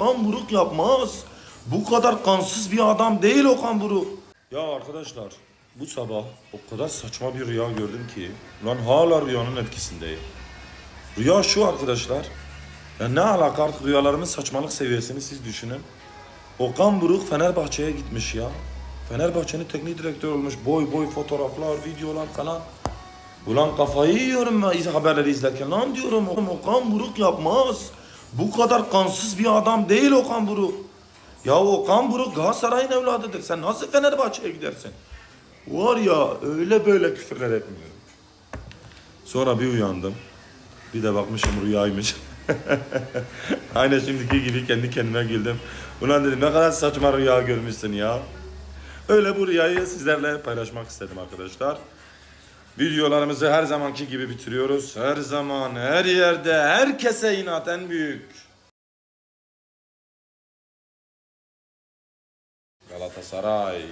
Okan Buruk yapmaz. Bu kadar kansız bir adam değil Okan Buruk. Ya arkadaşlar bu sabah o kadar saçma bir rüya gördüm ki. Ulan hala rüyanın etkisindeyim. Rüya şu arkadaşlar. Ya ne alaka artık rüyalarımın saçmalık seviyesini siz düşünün. Okan Buruk Fenerbahçe'ye gitmiş ya. Fenerbahçe'nin teknik direktörü olmuş. Boy boy fotoğraflar, videolar falan. Ulan kafayı yiyorum ben haberleri izlerken. Lan diyorum Okan Buruk yapmaz. Bu kadar kansız bir adam değil Okan Buruk. Ya Okan Buruk Galatasaray'ın evladıdır. Sen nasıl Fenerbahçe'ye gidersin? Var ya öyle böyle küfürler etmiyorum. Sonra bir uyandım. Bir de bakmışım rüyaymış. Aynen şimdiki gibi kendi kendime güldüm. Ulan dedim ne kadar saçma rüya görmüşsün ya. Öyle bu rüyayı sizlerle paylaşmak istedim arkadaşlar. Videolarımızı her zamanki gibi bitiriyoruz. Her zaman, her yerde, herkese inat en büyük. Galatasaray.